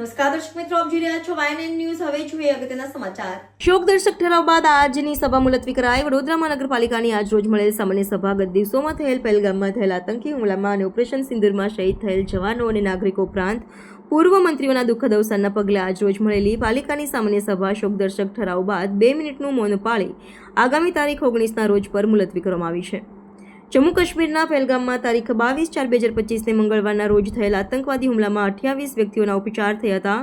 નમસ્કાર, દર્શક મિત્રો, આપ જોઈ છો વાયએનએન ન્યૂઝ હવે જોઈએ અગત્યના સમાચાર. શોક દર્શક ઠરાવ બાદ આજની સભા મુલતવી કરાઈ. વડોદરા મહાનગરપાલિકાની આજ રોજ મળેલ સામાન્ય સભા દિવસોમાં થયેલ પહેલગામમાં થયેલ આતંકી હુમલામાં અને ઓપરેશન સિંદુરમાં શહીદ થયેલ જવાનો અને નાગરિકો ઉપરાંત પૂર્વ મંત્રીઓના દુઃખદ અવસાનના પગલે આજ રોજ મળેલી પાલિકાની સામાન્ય સભા શોક દર્શક ઠરાવ બાદ બે મિનિટનું મૌન પાળી આગામી તારીખ ઓગણીસના રોજ પર મુલતવી કરવામાં આવી છે. જમ્મુ કાશ્મીરના પહેલગામમાં તારીખ બાવીસ ચાર બે હજાર પચીસને મંગળવારના રોજ થયેલા આતંકવાદી હુમલામાં અઠ્યાવીસ વ્યક્તિઓના ઉપચાર થયા હતા.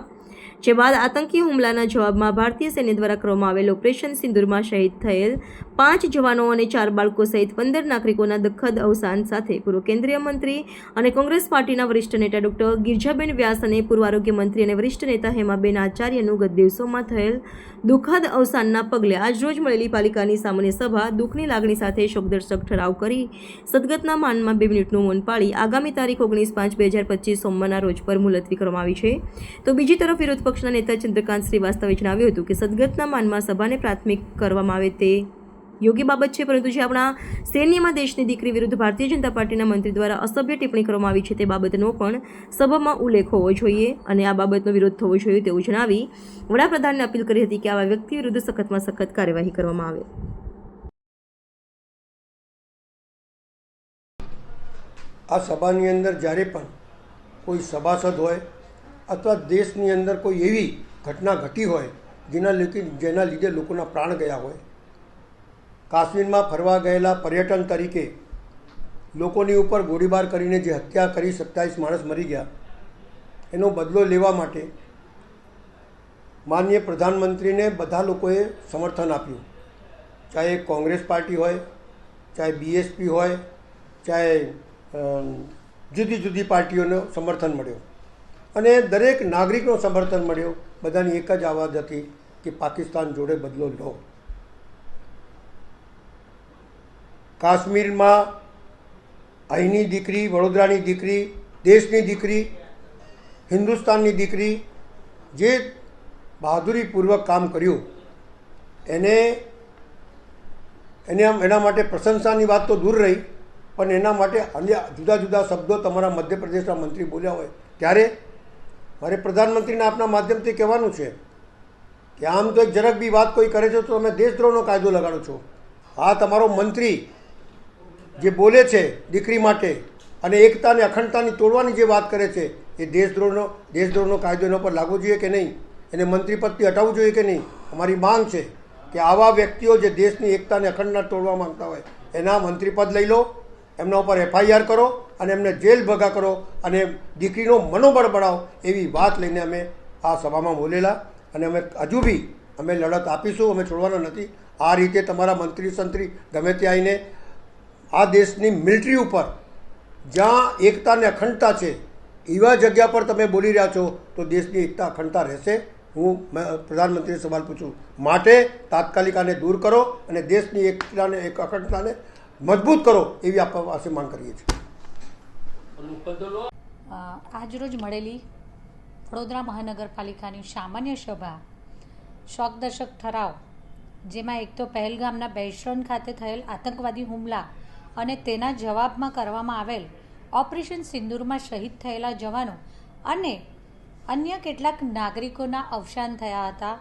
જે બાદ આતંકી હુમલાના જવાબમાં ભારતીય સૈન્ય દ્વારા કરવામાં આવેલ ઓપરેશન સિંદુરમાં શહીદ થયેલ પાંચ જવાનો અને ચાર બાળકો સહિત પંદર નાગરિકોના દુઃખદ અવસાન સાથે પૂર્વ કેન્દ્રીય મંત્રી અને કોંગ્રેસ પાર્ટીના વરિષ્ઠ નેતા ડોક્ટર ગિરજાબેન વ્યાસ અને પૂર્વ આરોગ્ય મંત્રી અને વરિષ્ઠ નેતા હેમાબેન આચાર્યનું ગત દિવસોમાં થયેલ દુઃખદ અવસાનના પગલે આજરોજ મળેલી પાલિકાની સામાન્ય સભા દુઃખની લાગણી સાથે શોકદર્શક ઠરાવ કરી સદગતના માનમાં બે મિનિટનું મૌન પાળી આગામી તારીખ ઓગણીસ પાંચ બે હજાર પચીસ સોમવારના રોજ પર મુલતવી કરવામાં આવી છે. તો બીજી તરફ વિરોધ પક્ષના નેતા ચંદ્રકાંત શ્રીવાસ્તવે જણાવ્યું હતું કે સદગતના માનમાં સભાને પ્રાથમિક કરવામાં આવે તે યોગ્ય બાબત છે, પરંતુ જે આપણા સૈન્યમાં દેશની દીકરી વિરુદ્ધ ભારતીય જનતા પાર્ટીના મંત્રી દ્વારા અસભ્ય ટિપ્પણી કરવામાં આવી છે તે બાબતનો પણ સભામાં ઉલ્લેખ હોવો જોઈએ અને આ બાબતનો વિરોધ થવો જોઈએ તેવું જણાવી વડાપ્રધાનને અપીલ કરી હતી કે આવા વ્યક્તિ વિરુદ્ધ સખતમાં સખત કાર્યવાહી કરવામાં આવે. આ સભાની અંદર જ્યારે પણ કોઈ સભાસદ હોય અથવા દેશની અંદર કોઈ એવી ઘટના ઘટી હોય જેના લીધે જેના લીધે લોકોના પ્રાણ ગયા હોય. કાશ્મીરમાં ફરવા ગયેલા પર્યટન તરીકે લોકોની ઉપર ગોળીબાર કરીને જે હત્યા કરી સત્તાવીસ માણસ મરી ગયા. એનો બદલો લેવા માટે માનનીય પ્રધાનમંત્રીને બધા લોકોએ સમર્થન આપ્યું. ચાહે કોંગ્રેસ પાર્ટી હોય, ચાહે બીએસપી હોય, ચાહે જુદી જુદી પાર્ટીઓનો સમર્થન મળ્યો. અને દરેક નાગરિકનો સમર્થન મળ્યો. બધાની એક જ આવાજ હતી કે પાકિસ્તાન જોડે બદલો લો. કાશ્મીરમાં અહીંની દીકરી, વડોદરાની દીકરી, દેશની દીકરી, હિન્દુસ્તાનની દીકરી જે બહાદુરીપૂર્વક કામ કર્યું, એને એને એના માટે પ્રશંસાની વાત તો દૂર રહી, પણ એના માટે અન્ય જુદા જુદા શબ્દો તમારા મધ્યપ્રદેશના મંત્રી બોલ્યા હોય, ત્યારે મારે પ્રધાનમંત્રીને આપના માધ્યમથી કહેવાનું છે કે આમ તો એક જરાક બી વાત કોઈ કરે છે તો તમે દેશદ્રોહનો કાયદો લગાડો છો. આ તમારો મંત્રી જે બોલે છે દીકરી માટે અને એકતાને, અખંડતાની તોડવાની જે વાત કરે છે, એ દેશદ્રોહનો દેશદ્રોહનો કાયદો એના પર લાગવો જોઈએ કે નહીં? એને મંત્રી પદથી હટાવવું જોઈએ કે નહીં? અમારી માંગ છે કે આવા વ્યક્તિઓ જે દેશની એકતાને અખંડતા તોડવા માંગતા હોય, એના મંત્રી પદ લઈ લો, એમના ઉપર એફઆઈઆર કરો અને એમને જેલ ભગા કરો અને દીકરીનો મનોબળ બનાવો એવી વાત લઈને અમે આ સભામાં બોલેલા. અને અમે હજુ બી અમે લડત આપીશું, અમે છોડવાના નથી. આ રીતે તમારા મંત્રી સંત્રી ગમે ત્યાં આવીને આ દેશની મિલિટરી ઉપર જ્યાં એકતા અને અખંડતા છે, એવા જગ્યા પર તમે બોલી રહ્યા છો, તો દેશની એકતા, અખંડતા રહેશે. હું પ્રધાનમંત્રીને સવાલ પૂછું. માટે તાત્કાલિક આને દૂર કરો અને દેશની એકતાને, એક અખંડતાને મજબૂત કરો એવી આપવા પાસે માંગ કરીએ છીએ. આજરોજ મળેલી વડોદરા મહાનગરપાલિકાની સામાન્ય સભા શોકદર્શક ઠરાવ, જેમાં એક તો પહેલગામના બેશરન ખાતે થયેલ આતંકવાદી હુમલા અને તેના જવાબમાં કરવામાં આવેલ ઓપરેશન સિંદૂરમાં શહીદ થયેલા જવાનો અને અન્ય કેટલાક નાગરિકોના અવસાન થયા હતા.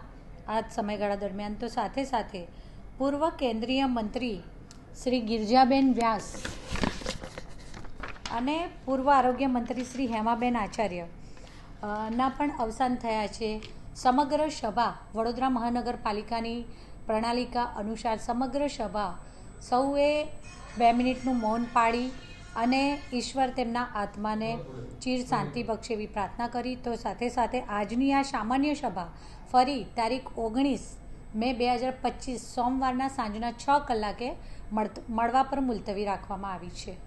આ સમયગાળા દરમિયાન તો સાથે સાથે પૂર્વ કેન્દ્રીય મંત્રી શ્રી ગિરજાબેન વ્યાસ અને પૂર્વ આરોગ્ય મંત્રી શ્રી હેમાબેન આચાર્ય ના પણ અવસાન થયા છે. સમગ્ર સભા વડોદરા મહાનગરપાલિકાની પ્રણાલિકા અનુસાર સમગ્ર સભા સૌએ બે મિનિટનું મૌન પાડી અને ઈશ્વર તેમના આત્માને ચીર શાંતિ બક્ષે એવી પ્રાર્થના કરી. તો સાથે સાથે આજની આ સામાન્ય સભા ફરી તારીખ ઓગણીસ મે બે હજાર પચીસ સોમવારના સાંજના છ કલાકે મળવા પર મુલતવી રાખવામાં આવી છે.